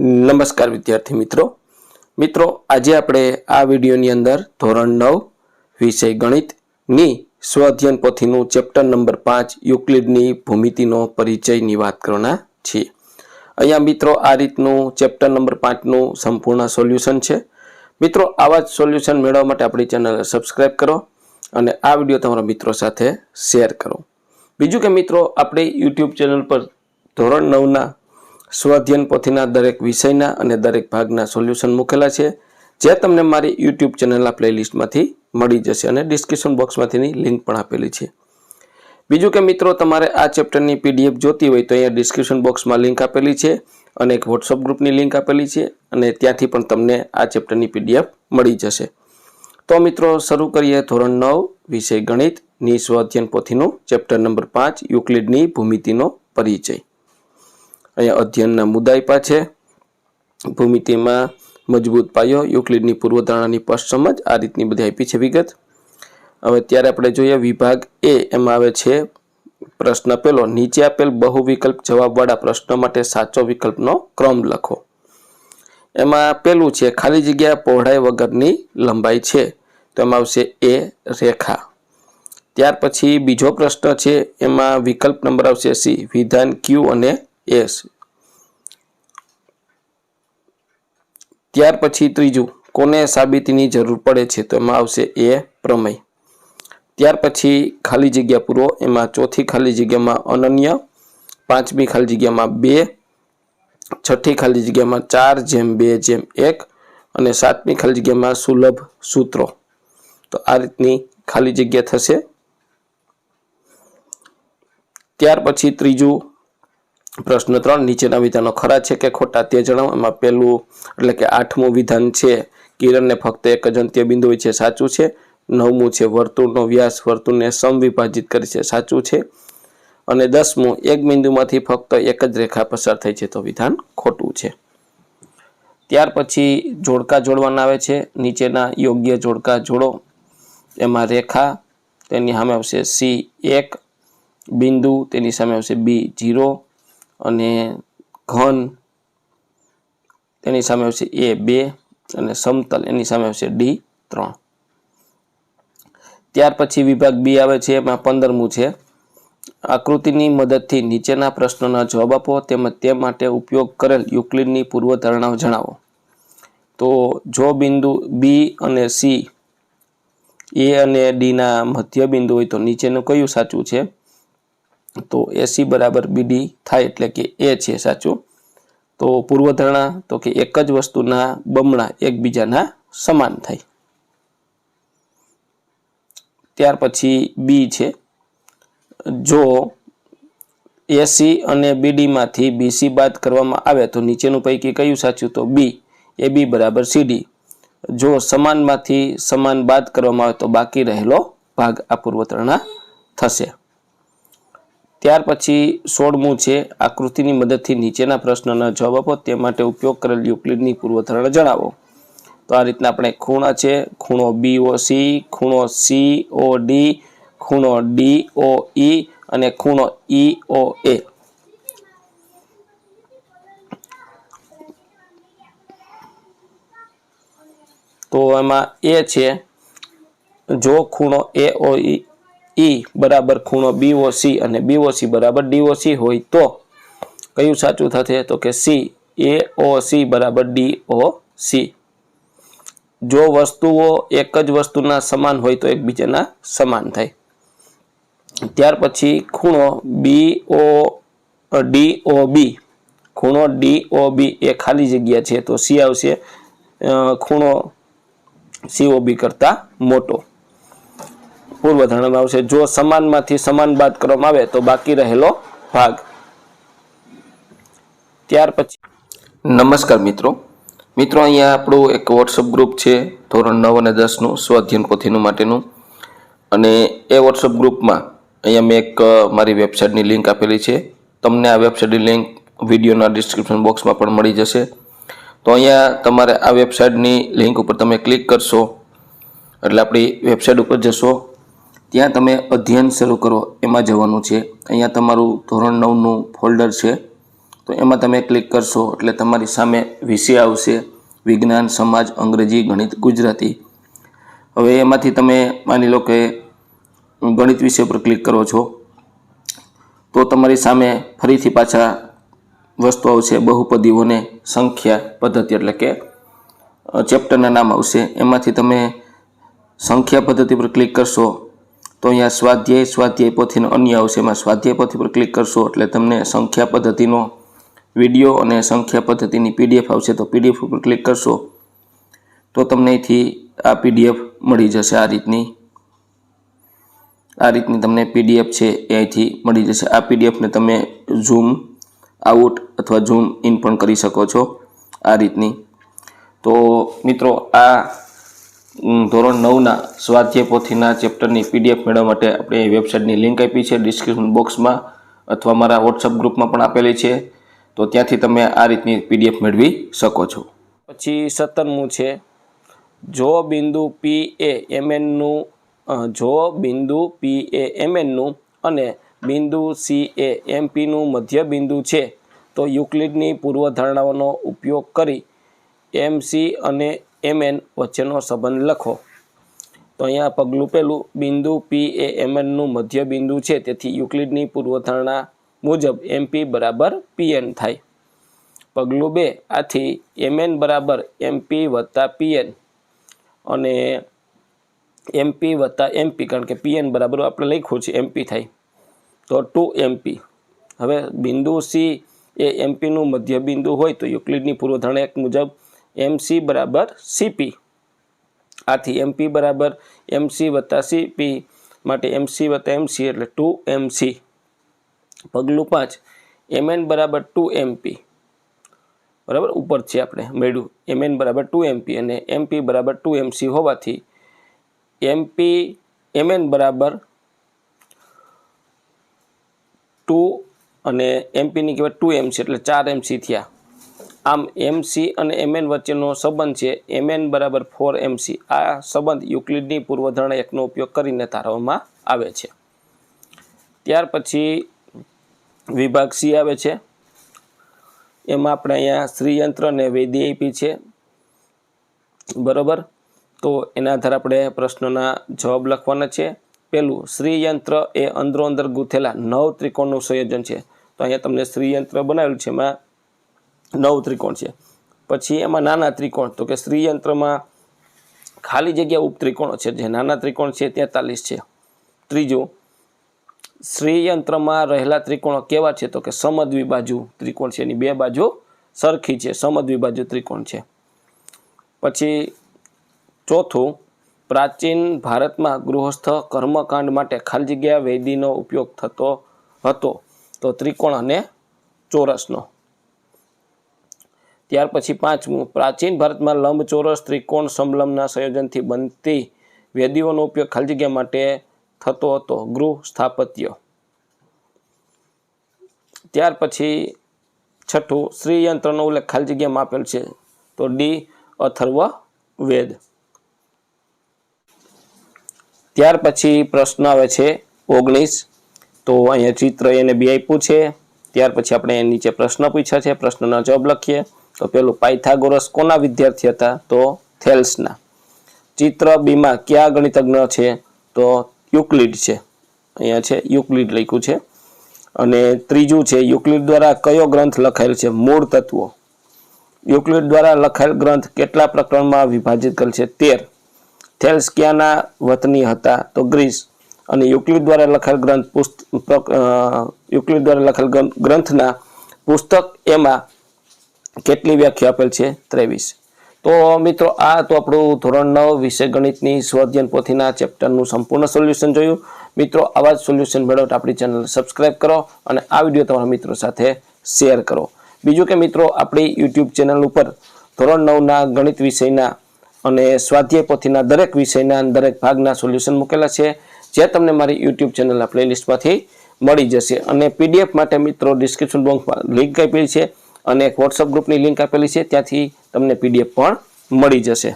નમસ્કાર વિદ્યાર્થી મિત્રો. મિત્રો, આજે આપણે આ વિડીયોની અંદર ધોરણ નવ, વિષય ગણિતની સ્વઅધ્યયન પોથીનું ચેપ્ટર નંબર પાંચ, યુક્લિડની ભૂમિતિનો પરિચયની વાત કરવાના છીએ. અહીંયા મિત્રો, આ રીતનું ચેપ્ટર નંબર પાંચનું સંપૂર્ણ સોલ્યુશન છે. મિત્રો, આવા જ સોલ્યુશન મેળવવા માટે આપણી ચેનલ સબસ્ક્રાઇબ કરો અને આ વીડિયો તમારા મિત્રો સાથે શેર કરો. બીજું કે મિત્રો, આપણે યુટ્યુબ ચેનલ પર ધોરણ નવના સ્વાધ્યન પોથીના દરેક વિષયના અને દરેક ભાગના સોલ્યુશન મૂકેલા છે, જે તમને મારી યુટ્યુબ ચેનલના પ્લેલિસ્ટમાંથી મળી જશે અને ડિસ્ક્રિપ્શન બોક્સમાંથીની લિંક પણ આપેલી છે. બીજું કે મિત્રો, તમારે આ ચેપ્ટરની પીડીએફ જોતી હોય તો અહીંયા ડિસ્ક્રિપ્શન બોક્સમાં લિંક આપેલી છે અને એક વોટ્સઅપ ગ્રુપની લિંક આપેલી છે અને ત્યાંથી પણ તમને આ ચેપ્ટરની પીડીએફ મળી જશે. તો મિત્રો, શરૂ કરીએ ધોરણ નવ, વિષય ગણિતની સ્વાધ્યન પોથીનું ચેપ્ટર નંબર પાંચ, યુક્લિડની ભૂમિતિનો પરિચય. અહીંયા અધ્યયનના મુદ્દા આપ્યા છે. ભૂમિતિમાં મજબૂત પાયો, યુક્લિડની પૂર્વધારણાની સ્પષ્ટ સમજ આ રીતની બધી આપી છે વિગત. હવે ત્યારે આપણે જોઈએ વિભાગ એ, એમાં આવે છે પ્રશ્ન પેલો, નીચે આપેલ બહુ વિકલ્પ જવાબવાળા પ્રશ્નો માટે સાચો વિકલ્પનો ક્રમ લખો. એમાં પેલું છે, ખાલી જગ્યા પહોળાઈ વગરની લંબાઈ છે. તો એમાં આવશે એ રેખા. ત્યાર પછી બીજો પ્રશ્ન છે, એમાં વિકલ્પ નંબર આવશે સી, વિધાન ક્યુ અને એસ ત્યાર પછી ત્રીજું, કોને સાબિતીની જરૂર પડે છે તો એમાં આવશે એ પ્રમેય. ત્યાર પછી ખાલી જગ્યા પૂરો, એમાં ચોથી ખાલી જગ્યામાં અનન્ય, પાંચમી ખાલી જગ્યામાં બે, છઠ્ઠી ખાલી જગ્યામાં ચાર, જેમ બે, જેમ એક, અને સાતમી ખાલી જગ્યામાં સુલભ સૂત્રો. તો આ રીતની ખાલી જગ્યા થશે. ત્યાર પછી ત્રીજું પ્રશ્ન ત્રણ, નીચેના વિધાનો ખરા છે કે ખોટા તે જણાવો. એમાં પહેલું એટલે કે આઠમું વિધાન છે, કિરણને ફક્ત એક જ અંત્ય બિંદુ હોય છે, સાચું છે. નવમું છે, વર્તુળનો વ્યાસ, વર્તુળને સમવિભાજિત કરે છે, સાચું છે. અને દસમું, એક બિંદુમાંથી ફક્ત એક જ રેખા પસાર થઈ છે, તો વિધાન ખોટું છે. ત્યાર પછી જોડકા જોડવાના આવે છે, નીચેના યોગ્ય જોડકા જોડો. એમાં રેખા, તેની સામે આવશે સી એક, બિંદુ, તેની સામે આવશે બી જીરો. અને ઘન તેની સામે આવશે એ બે અને સમતલ, એની સામે આવશે ડી ત્રણ. ત્યાર પછી વિભાગ બી આવે છે, એમાં પંદરમું છે. આકૃતિની મદદથી નીચેના પ્રશ્નોના જવાબ આપો, તેમજ તે માટે ઉપયોગ કરેલ યુક્લિડની પૂર્વધારણાઓ જણાવો. તો જો બિંદુ બી અને સી, એ અને ડીના મધ્ય બિંદુ હોય તો નીચેનું કયું સાચું છે? તો એસી બરાબર બીડી થાય એટલે કે એ છે સાચું. તો પૂર્વધારણા તો કે એક જ વસ્તુના બમણા એકબીજાના સમાન થાય. ત્યાર પછી બી છે. જો એસી અને બીડીમાંથી બીસી બાદ કરવામાં આવે તો નીચેનું પૈકી કયું સાચું? તો બી એ બી બરાબર સીડી જો સમાનમાંથી સમાન બાદ કરવામાં આવે તો બાકી રહેલો ભાગ આ પૂર્વતરણા થશે. ત્યાર પછી સોળમું છે, આકૃતિની મદદથી નીચેના પ્રશ્નના જવાબ આપો, તે માટે ઉપયોગ કરેલ યુક્લિડની પૂર્વધારણા જણાવો. તો આ રીતના આપણે ખૂણા છે, ખૂણો બી ઓ સી ખૂણો સી ઓ ડી ખૂણો ડી ઓ ઈ અને ખૂણો ઈ ઓ એ તો એમાં એ છે, જો ખૂણો એ ઓ ઈ બરાબર ખૂણો બીઓ સી અને બીઓ સી બરાબર ડીઓ સી હોય તો કયું સાચું થશે? તો કે સી એ ઓ સી બરાબર ડી ઓ સી જો વસ્તુઓ એક જ વસ્તુના સમાન હોય તો એકબીજાના સમાન થાય. ત્યાર પછી ખૂણો બી ઓ ડી બી ખૂણો ડી ઓ બી એ ખાલી જગ્યા છે તો સી આવશે. ખૂણો સીઓબી કરતા મોટો. પૂર્વધારણામાં આવશે જો સમાનમાંથી સમાન બાદ કરવામાં આવે તો બાકી રહેલો ભાગ. ત્યાર પછી નમસ્કાર મિત્રો. મિત્રો, અહીંયા આપણું એક વોટ્સઅપ ગ્રુપ છે, ધોરણ નવ અને દસનું સ્વાધ્યન પોથીનું માટેનું. અને એ વોટ્સઅપ ગ્રુપમાં અહીંયા મેં એક મારી વેબસાઇટની લિંક આપેલી છે. તમને આ વેબસાઇટની લિંક વિડીયોના ડિસ્ક્રિપ્શન બોક્સમાં પણ મળી જશે. તો અહીંયા તમારે આ વેબસાઇટની લિંક ઉપર તમે ક્લિક કરશો. એટલે આપણી વેબસાઇટ ઉપર જશો. ત્યાં તમે અધ્યયન શરૂ કરો, એમાં જવાનું છે. અહીંયા તમારું ધોરણ નવનું ફોલ્ડર છે. તો એમાં તમે ક્લિક કરશો, એટલે તમારી સામે વિષય આવશે. વિજ્ઞાન, સમાજ, અંગ્રેજી, ગણિત, ગુજરાતી. હવે એમાંથી તમે માની લો કે ગણિત વિષય પર ક્લિક કરો છો, તો તમારી સામે ફરીથી પાછા વસ્તુ આવશે, બહુપદીઓને સંખ્યા પદ્ધતિ એટલે કે ચેપ્ટરના નામ આવશે. એમાંથી તમે સંખ્યા પદ્ધતિ પર ક્લિક કરશો તો અહીંયા સ્વાધ્યાય સ્વાધ્યાય પોથીનો અન્ય આવશે એમાં સ્વાધ્યાય પોથી પર ક્લિક કરશો એટલે તમને સંખ્યા પદ્ધતિનો વીડિયો અને સંખ્યા પદ્ધતિની પીડીએફ આવશે તો પીડીએફ ઉપર ક્લિક કરશો. તો તમને અહીંથી આ પીડીએફ મળી જશે આ રીતની. આ રીતની તમને પીડીએફ છે એ અહીંથી મળી જશે. આ પીડીએફને તમે ઝૂમ આઉટ અથવા ઝૂમ ઇન પણ કરી શકો છો આ રીતની. તો મિત્રો આ ધોરણ નવના સ્વાધ્યાય પોથીના ચેપ્ટરની પીડીએફ મેળવવા માટે આપણે વેબસાઇટની લિંક આપી છે. ડિસ્ક્રિપ્શન બોક્સમાં અથવા મારા વોટ્સઅપ ગ્રુપમાં પણ આપેલી છે. તો ત્યાંથી તમે આ રીતની પીડીએફ મેળવી શકો છો. પછી સત્તરમું છે. જો બિંદુ પી એ એમએનનું જો બિંદુ પી એ એમએનનું અને બિંદુ સી એ એમપીનું મધ્ય બિંદુ છે, તો યુક્લિડની પૂર્વધારણાઓનો ઉપયોગ કરી એમસી અને એમએન વચ્ચેનો સંબંધ લખો. તો અહીંયા પગલું પહેલું, બિંદુ પી એ એમએનનું મધ્ય બિંદુ છે, તેથી યુક્લિડની પૂર્વધારણા મુજબ એમપી બરાબર પીએન થાય. પગલું બે, આથી એમએન બરાબર એમપી વત્તા પીએન અને એમપી વત્તા એમપી કારણ કે પીએન બરાબર આપણે લખ્યું છે એમપી થાય. તો ટુ એમપી હવે બિંદુ સી એ એમપીનું મધ્ય બિંદુ હોય તો યુક્લિડની પૂર્વધારણા એક મુજબ એમસી બરાબર સીપી આથી એમપી બરાબર એમસી વત્તા સીપી માટે એમસી વત્તા એમસી એટલે ટુ એમસી પગલું પાંચ એમએન બરાબર ટુ એમપી બરાબર? ઉપર છે આપણે મળ્યું. એમએન બરાબર ટુ એમપી અને એમપી બરાબર ટુ એમસી હોવાથી એમપી એમએન બરાબર ટુ અને એમપીની કહેવાય ટુ એમસી એટલે ચાર એમસી થયા. આમ એમસી અને એમએન વચ્ચેનો સંબંધ છે. એમએન બરાબર ફોર એમસી આ સંબંધ યુક્લિડની પૂર્વધારણા એકનો ઉપયોગ કરીને તારવવામાં આવે છે. ત્યાર પછી વિભાગ સી આવે છે. એમાં આપણે અહીંયા શ્રીયંત્ર અને વેદી આપી છે. બરાબર? તો એના આધારે આપણે પ્રશ્નના જવાબ લખવાના છે. પેલું, શ્રીયંત્ર એ અંદરો અંદર ગૂંથેલા નવ ત્રિકોણનું સંયોજન છે. તો અહીંયા તમને શ્રીયંત્ર બનાવેલું છે. એમાં નવ ત્રિકોણ છે. પછી એમાં નાના ત્રિકોણ, તો કે શ્રીયંત્રમાં ખાલી જગ્યા ઉપત્રિકોણો છે. જે નાના ત્રિકોણ છે તેતાલીસ છે. ત્રીજું શ્રીયંત્રમાં રહેલા ત્રિકોણો કેવા છે? તો કે સમદ્વિબાજુ ત્રિકોણ છે. એની બે બાજુ સરખી છે. સમદ્વિબાજુ ત્રિકોણ છે. પછી ચોથું, પ્રાચીન ભારતમાં ગૃહસ્થ કર્મકાંડ માટે ખાલી જગ્યા વેદીનો ઉપયોગ થતો હતો. તો ત્રિકોણ અને ચોરસનો. ત્યાર પછી પાંચમું, પ્રાચીન ભારતમાં લંબચોરસ ત્રિકોણ સમલંબના સંયોજનથી બનતી વેદીઓનો ઉપયોગ ખાલી જગ્યા માટે થતો હતો, ગૃહ સ્થાપત્ય. ત્યાર પછી છઠ્ઠું શ્રીયંત્રનો ઉલ્લેખ ખાલી જગ્યામાં આપેલ છે, તો ડી, અથર્વ વેદ. ત્યાર પછી પ્રશ્ન આવે છે, ઓગણીસ, તો અહીંયા ચિત્ર એને બી આપ્યું છે. ત્યાર પછી આપણે નીચે પ્રશ્ન પૂછ્યા છે, પ્રશ્નના જવાબ લખીએ. તો પેલું પાયથાગોરસ કોના વિદ્યાર્થી હતા? તો થેલ્સના. ચિત્ર બીમાં કયા ગણિતજ્ઞ છે? તો યુક્લિડ છે. અહીંયા છે યુક્લિડ લખ્યું છે. અને ત્રીજું છે યુક્લિડ દ્વારા કયો ગ્રંથ લખાયેલ છે? મૂળ તત્વો. યુક્લિડ દ્વારા લખાયેલ ગ્રંથ કેટલા પ્રકરણમાં વિભાજિત કરેલ છે? તેર. થેલ્સ ક્યાંના વતની હતા? તો ગ્રીસ. અને યુક્લિડ દ્વારા લખાયેલ ગ્રંથ પુસ્ત યુક્લિડ દ્વારા લખાયેલ ગ્રંથના પુસ્તક એમાં કેટલી વ્યાખ્યા આપેલ છે? ત્રેવીસ. તો મિત્રો, આ તો આપણું ધોરણ નવ વિષય ગણિતની સ્વાધ્યન પોથીના ચેપ્ટરનું સંપૂર્ણ સોલ્યુશન જોયું. મિત્રો, આવા જ સોલ્યુશન મેળવવા આપણી ચેનલ સબસ્ક્રાઈબ કરો અને આ વીડિયો તમારા મિત્રો સાથે શેર કરો. બીજું કે મિત્રો, આપણી યુટ્યુબ ચેનલ ઉપર ધોરણ નવના ગણિત વિષયના અને સ્વાધ્યાય પોથીના દરેક વિષયના દરેક ભાગના સોલ્યુશન મૂકેલા છે, જે તમને મારી યુટ્યુબ ચેનલના પ્લેલિસ્ટમાંથી મળી જશે. અને પીડીએફ માટે મિત્રો, ડિસ્ક્રિપ્શન બોક્સમાં લિંક આપેલી છે. અને એક વોટ્સઅપ ગ્રુપની લિંક આપેલી છે ત્યાંથી તમને પીડીએફ પણ મળી જશે.